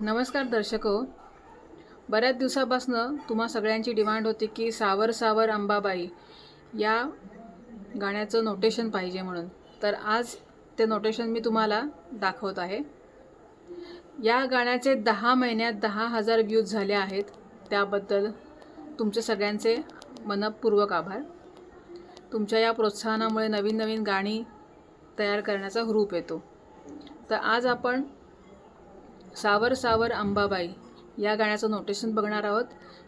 नमस्कार दर्शक. हो बऱ्याच दिवसापासनं तुम्हा सगळ्यांची डिमांड होती की सावर सावर अंबाबाई या गाण्याचं नोटेशन पाहिजे म्हणून. तर आज ते नोटेशन मी तुम्हाला दाखवत आहे. या गाण्याचे दहा महिन्यात दहा हजार व्ह्यूज झाले आहेत. त्याबद्दल तुमचे सगळ्यांचे मनपूर्वक आभार. तुमच्या या प्रोत्साहनामुळे नवीन नवीन गाणी तयार करण्याचा हुरूप येतो. तर आज आपण सावर सावर अंबाबाई. या गाण्याचं नोटेशन बघणार आहोत.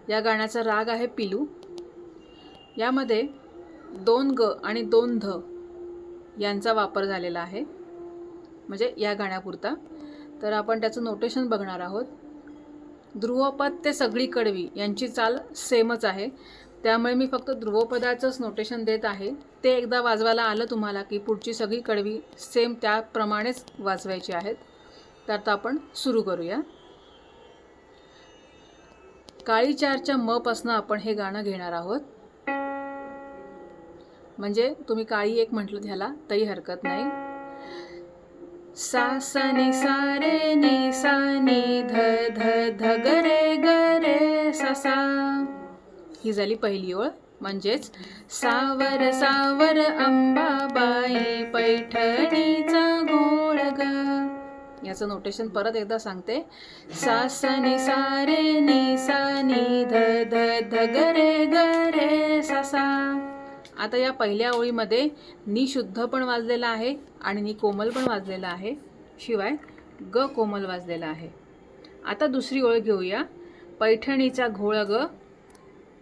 या गाण्याचा राग आहे पिलू. यामध्ये दोन ग आणि दोन ध यांचा वापर झालेला आहे. म्हणजे या गाण्यापुरता. तर आपण त्याचं नोटेशन बघणार आहोत. ध्रुवपद ते सगळी कडवी यांची चाल सेमच आहे. त्यामुळे मी फक्त ध्रुवपदाचंच नोटेशन देत आहे. ते एकदा वाजवायला आलं तुम्हाला की पुढची सगळी कडवी सेम त्याप्रमाणेच वाजवायची आहेत. तर आता आपण सुरू करूया. काळी चारच्या मपासनं आपण हे गाणं घेणार आहोत. म्हणजे तुम्ही काळी एक म्हटलं ह्याला तरी हरकत नाही. सा सा नि सा रे नि सा नि ध ध ध ग रे ग रे सा सा. ही झाली पहिली ओळ. म्हणजेच सावर सावर अंबाबाई पैठणीचा गोळ ग. याचं नोटेशन परत एकदा सांगते. सा सा नि सा रे नि सा नि ध ध ध ग रे ग रे सा सा. आता या पहिल्या ओळीमध्ये नि शुद्ध पण वाजलेला आहे आणि नि कोमल पण वाजलेला आहे. शिवाय ग कोमल वाजलेला आहे. आता दुसरी ओळ घेऊया. पैठणीचा घोळ ग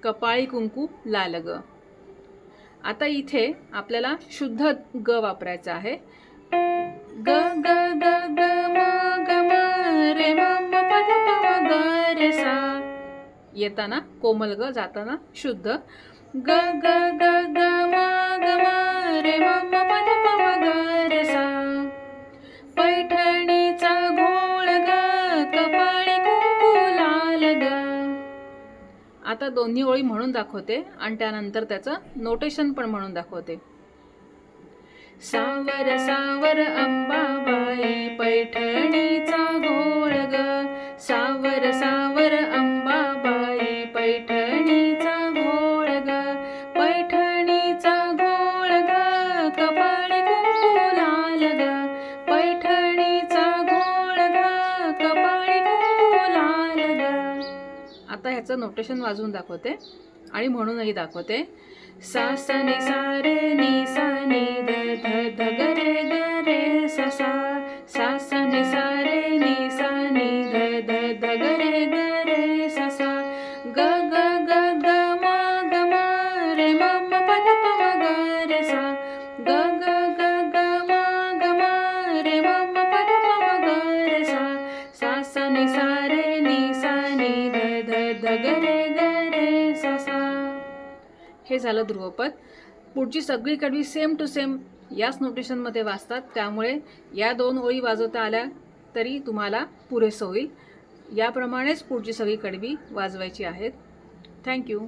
कपाळी कुंकू लाल ग. आता इथे आपल्याला शुद्ध ग वापरायचा आहे. ग ग ग ग ग सा येताना कोमल ग जाताना शुद्ध. ग ग ग ग म ग म रे म म प ध प म ग रे सा. पैठणीचा घोळ ग कपाळी कुंकू लाल ग. आता दोन्ही ओळी म्हणून दाखवते आणि त्यानंतर त्याचं नोटेशन पण म्हणून दाखवते. सावर सावर अंबाबाई पैठणीचा सावर अंबाबाई पैठणीचा घोळ ग पैठणीचा घोळ ग कुंकू लाल ग पैठणीचा घोळ ग कपाळी कुंकू लाल ग. आता ह्याचं नोटेशन वाजवून दाखवते आणि म्हणूनही दाखवते. सासने सारे नि सा नि ध ध ध हे झालं ध्रुवपद. पुढची सगळी कडवी सेम टू सेम याच नोटेशनमध्ये वाचतात. त्यामुळे या दोन ओळी वाजवता आल्या तरी तुम्हाला पुरेसं होईल. याप्रमाणेच पुढची सगळी कडवी वाजवायची आहेत. थँक्यू